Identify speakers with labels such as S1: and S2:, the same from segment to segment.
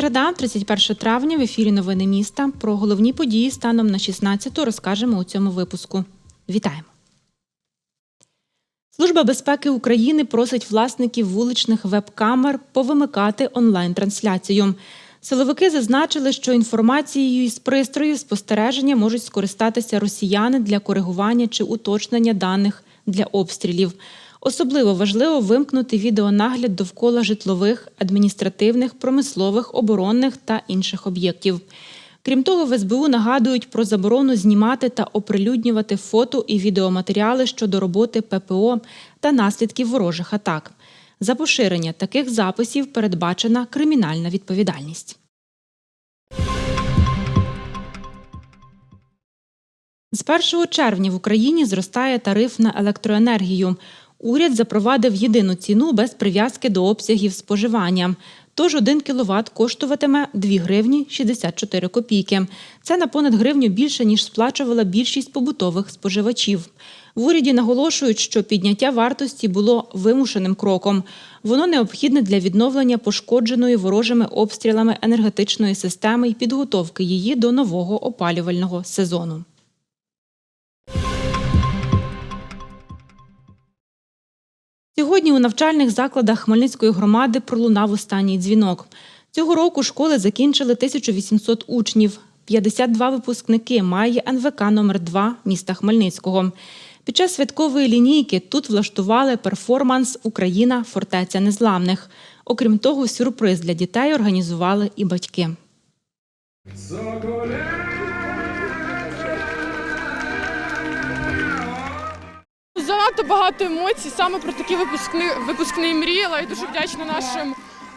S1: Середа, 31 травня, в ефірі Новини міста. Про головні події станом на 16 розкажемо у цьому випуску. Вітаємо! Служба безпеки України просить власників вуличних веб-камер повимикати онлайн-трансляцію. Силовики зазначили, що інформацією із пристроїв спостереження можуть скористатися росіяни для коригування чи уточнення даних для обстрілів. Особливо важливо вимкнути відеонагляд довкола житлових, адміністративних, промислових, оборонних та інших об'єктів. Крім того, в СБУ нагадують про заборону знімати та оприлюднювати фото і відеоматеріали щодо роботи ППО та наслідків ворожих атак. За поширення таких записів передбачена кримінальна відповідальність. З 1 червня в Україні зростає тариф на електроенергію. Уряд запровадив єдину ціну без прив'язки до обсягів споживання. Тож 1 кВт коштуватиме 2 гривні 64 копійки. Це на понад гривню більше, ніж сплачувала більшість побутових споживачів. В уряді наголошують, що підняття вартості було вимушеним кроком. Воно необхідне для відновлення пошкодженої ворожими обстрілами енергетичної системи і підготовки її до нового опалювального сезону. Сьогодні у навчальних закладах Хмельницької громади пролунав останній дзвінок. Цього року школи закінчили 1800 учнів. 52 випускники має НВК номер 2 міста Хмельницького. Під час святкової лінійки тут влаштували перформанс Україна фортеця незламних. Окрім того, сюрприз для дітей організували і батьки.
S2: Занадто багато емоцій саме про такі випускні, випускні мріяла і дуже вдячна нашим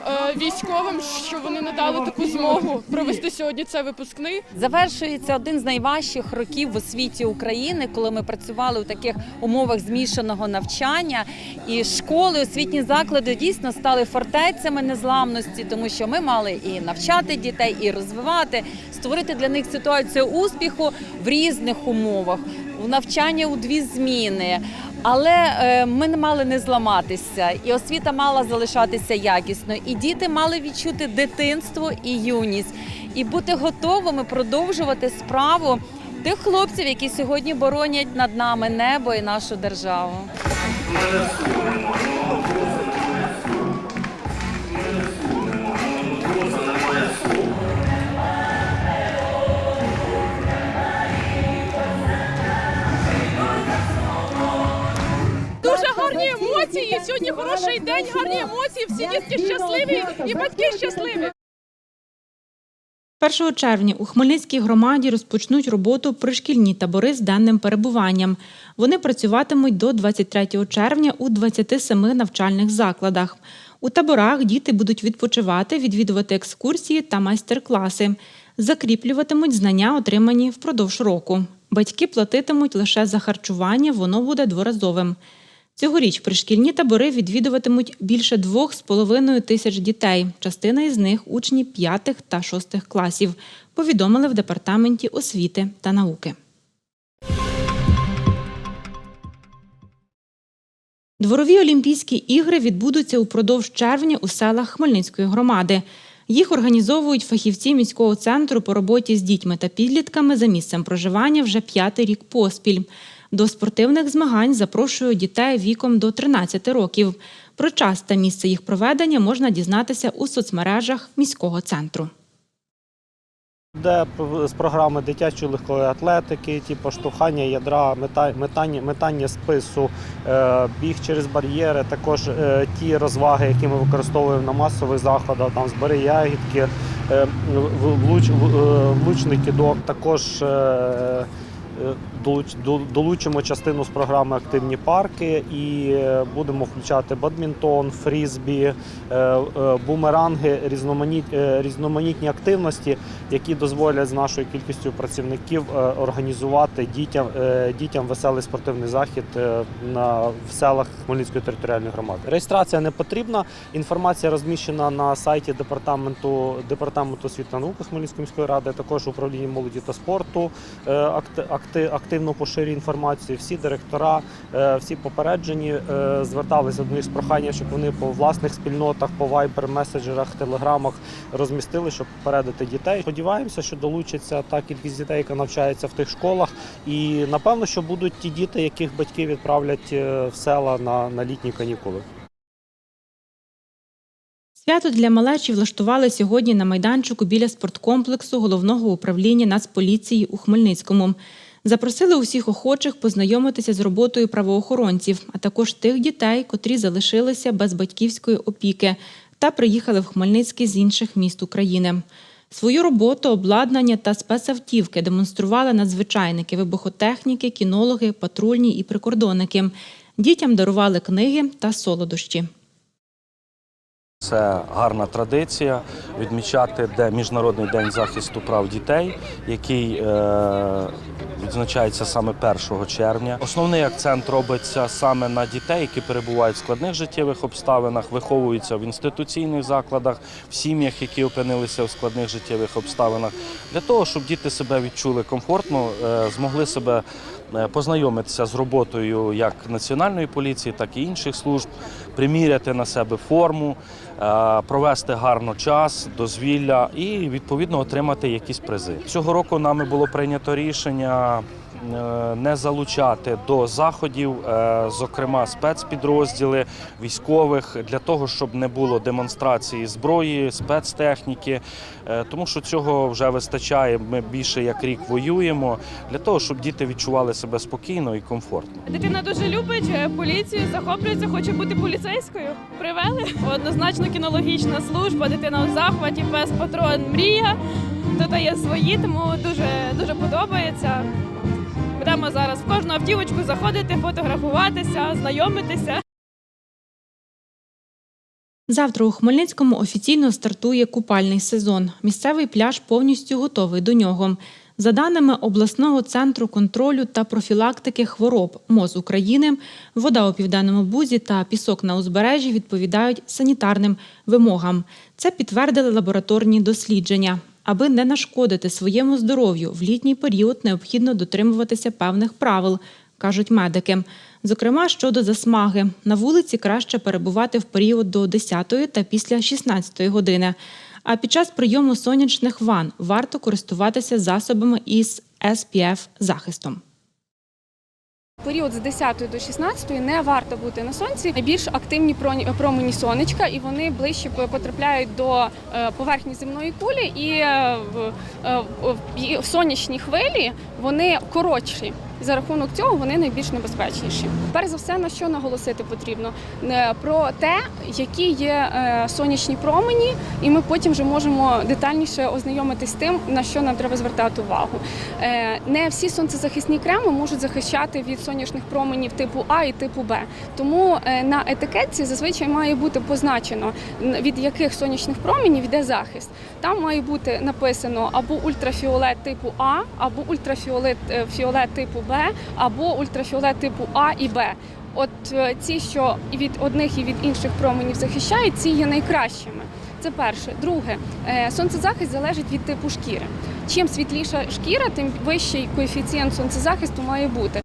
S2: е, військовим, що вони надали таку змогу провести сьогодні цей випускний.
S3: Завершується один з найважчих років в освіті України, коли ми працювали у таких умовах змішаного навчання. І школи, освітні заклади дійсно стали фортецями незламності, тому що ми мали і навчати дітей, і розвивати, створити для них ситуацію успіху в різних умовах, у навчання у дві зміни. Але е, ми не мали не зламатися, і освіта мала залишатися якісною. І діти мали відчути дитинство і юність, і бути готовими продовжувати справу тих хлопців, які сьогодні боронять над нами небо і нашу державу.
S2: Емоції. Сьогодні хороший день, гарні емоції. Всі дітки щасливі і батьки щасливі.
S1: 1 червня у Хмельницькій громаді розпочнуть роботу пришкільні табори з денним перебуванням. Вони працюватимуть до 23 червня у 27 навчальних закладах. У таборах діти будуть відпочивати, відвідувати екскурсії та майстер-класи. Закріплюватимуть знання, отримані впродовж року. Батьки платитимуть лише за харчування, воно буде дворазовим. Цьогоріч пришкільні табори відвідуватимуть більше двох з половиною тисяч дітей. Частина із них учні п'ятих та шостих класів, повідомили в департаменті освіти та науки. Дворові Олімпійські ігри відбудуться упродовж червня у селах Хмельницької громади. Їх організовують фахівці міського центру по роботі з дітьми та підлітками за місцем проживання вже п'ятий рік поспіль. До спортивних змагань запрошують дітей віком до 13 років. Про час та місце їх проведення можна дізнатися у соцмережах міського центру.
S4: Де з програми дитячої легкої атлетики, типу штовхання ядра, метання, метання спису, е, біг через бар'єри, також е, ті розваги, які ми використовуємо на масових заходах, там збери ягідки, е, влуч, в- влучний кидок, також долуч- долучимо частину з програми Активні парки і е, будемо включати бадмінтон, фрізбі, е, е, бумеранги, різноманіт, різноманітні активності, які дозволять з нашою кількістю працівників організувати дітям, дітям веселий спортивний захід на в селах Хмельницької територіальної громади. Реєстрація не потрібна. Інформація розміщена на сайті департаменту департаменту освіти та науки Хмельницької міської ради, також управління молоді та спорту акти- акти- активно поширює інформацію. Всі директора, е, всі попереджені е, зверталися до них з проханням, щоб вони по власних спільнотах, по вайбер, меседжерах, телеграмах розмістили, щоб попередити дітей. Сподіваємося, що долучиться та кількість дітей, яка навчається в тих школах. І напевно, що будуть ті діти, яких батьки відправлять е, в села на, на літні канікули.
S1: Свято для малечі влаштували сьогодні на майданчику біля спорткомплексу головного управління Нацполіції у Хмельницькому. Запросили усіх охочих познайомитися з роботою правоохоронців, а також тих дітей, котрі залишилися без батьківської опіки та приїхали в Хмельницький з інших міст України. Свою роботу, обладнання та спецавтівки демонстрували надзвичайники, вибухотехніки, кінологи, патрульні і прикордонники. Дітям дарували книги та солодощі.
S5: Це гарна традиція відмічати де Міжнародний день захисту прав дітей, який е, відзначається саме 1 червня. Основний акцент робиться саме на дітей, які перебувають в складних життєвих обставинах, виховуються в інституційних закладах, в сім'ях, які опинилися в складних життєвих обставинах, для того, щоб діти себе відчули комфортно, е, змогли себе познайомитися з роботою як національної поліції, так і інших служб, приміряти на себе форму, е, провести гарно час, дозвілля і відповідно отримати якісь призи. Цього року нами було прийнято рішення. Е, Не залучати до заходів, е, зокрема спецпідрозділи військових, для того, щоб не було демонстрації зброї, спецтехніки, е, тому що цього вже вистачає. Ми більше як рік воюємо для того, щоб діти відчували себе спокійно і комфортно.
S2: Дитина дуже любить поліцію, захоплюється, хоче бути поліцейською. Привели однозначно кінологічна служба. Дитина в захваті, пес патрон мрія. Тут є свої, тому дуже дуже подобається. Будемо зараз в кожну автівочку заходити, фотографуватися, знайомитися.
S1: Завтра у Хмельницькому офіційно стартує купальний сезон. Місцевий пляж повністю готовий до нього. За даними обласного центру контролю та профілактики хвороб МОЗ України, вода у південному бузі та пісок на узбережжі відповідають санітарним вимогам. Це підтвердили лабораторні дослідження. Аби не нашкодити своєму здоров'ю, в літній період необхідно дотримуватися певних правил, кажуть медики. Зокрема, щодо засмаги, на вулиці краще перебувати в період до 10 та після 16 години. А під час прийому сонячних ванн варто користуватися засобами із SPF захистом.
S6: Період з 10 до 16 не варто бути на сонці. Найбільш активні промені сонечка, і вони ближче потрапляють до е, поверхні земної кулі, і е, в- е, сонячні хвилі вони коротші. За рахунок цього вони найбільш небезпечніші. Перш за все, на що наголосити потрібно Е, про те, які є е, сонячні промені, і ми потім вже можемо детальніше ознайомитись з тим, на що нам треба звертати увагу. Е, Не всі сонцезахисні креми можуть захищати від сонячних променів типу А і типу Б. Тому на етикетці зазвичай має бути позначено від яких сонячних променів йде захист. Там має бути написано або ультрафіолет типу А, або ультрафіолет фіолет типу Б, або ультрафіолет типу А і Б. От е, ці, що від одних і від інших променів захищають, ці є найкращими. Це перше. Друге, е, сонцезахист залежить від типу шкіри. Чим світліша шкіра, тим вищий коефіцієнт сонцезахисту має бути.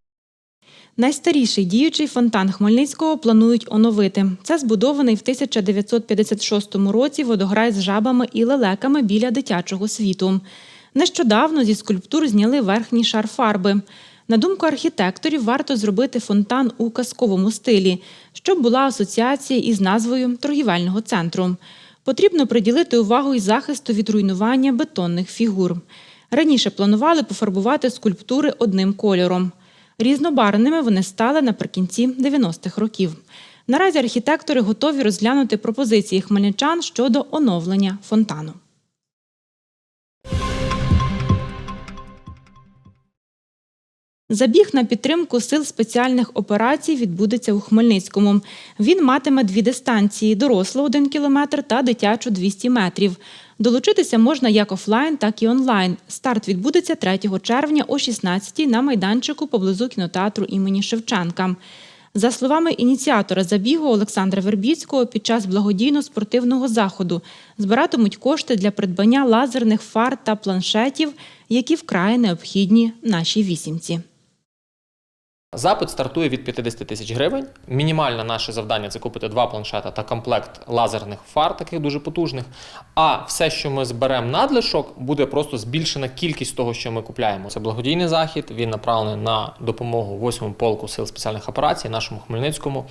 S1: Найстаріший діючий фонтан Хмельницького планують оновити. Це збудований в 1956 році водограй з жабами і лелеками біля дитячого світу. Нещодавно зі скульптур зняли верхній шар фарби. На думку архітекторів, варто зробити фонтан у казковому стилі, щоб була асоціація із назвою торгівельного центру. Потрібно приділити увагу і захисту від руйнування бетонних фігур. Раніше планували пофарбувати скульптури одним кольором. Різнобарвними вони стали наприкінці 90-х років. Наразі архітектори готові розглянути пропозиції хмельничан щодо оновлення фонтану. Забіг на підтримку сил спеціальних операцій відбудеться у Хмельницькому. Він матиме дві дистанції: дорослу 1 кілометр та дитячу 200 метрів. Долучитися можна як офлайн, так і онлайн. Старт відбудеться 3 червня о 16-й на майданчику поблизу кінотеатру імені Шевченка. За словами ініціатора забігу Олександра Вербіцького, під час благодійно-спортивного заходу збиратимуть кошти для придбання лазерних фар та планшетів, які вкрай необхідні нашій вісімці.
S7: Запит стартує від 50 тисяч гривень. Мінімальне наше завдання це купити два планшета та комплект лазерних фар, таких дуже потужних. А все, що ми зберемо надлишок, буде просто збільшена кількість того, що ми купляємо. Це благодійний захід. Він направлений на допомогу 8-му полку сил спеціальних операцій, нашому Хмельницькому.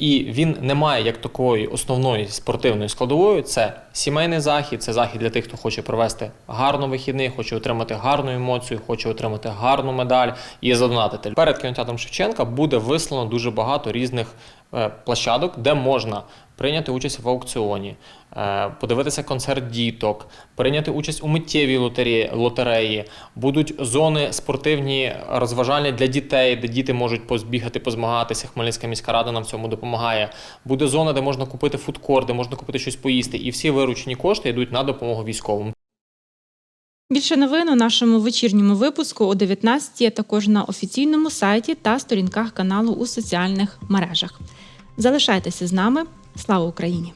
S7: І він не має як такої основної спортивної складової. Це сімейний захід, це захід для тих, хто хоче провести гарно вихідний, хоче отримати гарну емоцію, хоче отримати гарну медаль і задонатити. Перед кінотеатром Шевченка буде вислано дуже багато різних площадок, де можна прийняти участь в аукціоні, е, подивитися концерт діток, прийняти участь у миттєвій лотереї, лотереї. Будуть зони спортивні, розважальні для дітей, де діти можуть позбігати, позмагатися. Хмельницька міська рада нам в цьому допомагає. Буде зона, де можна купити фудкор, де можна купити щось поїсти. І всі виручені кошти йдуть на допомогу військовим.
S1: Більше новин у нашому вечірньому випуску о 19 а також на офіційному сайті та сторінках каналу у соціальних мережах. Залишайтеся з нами. Слава Україні!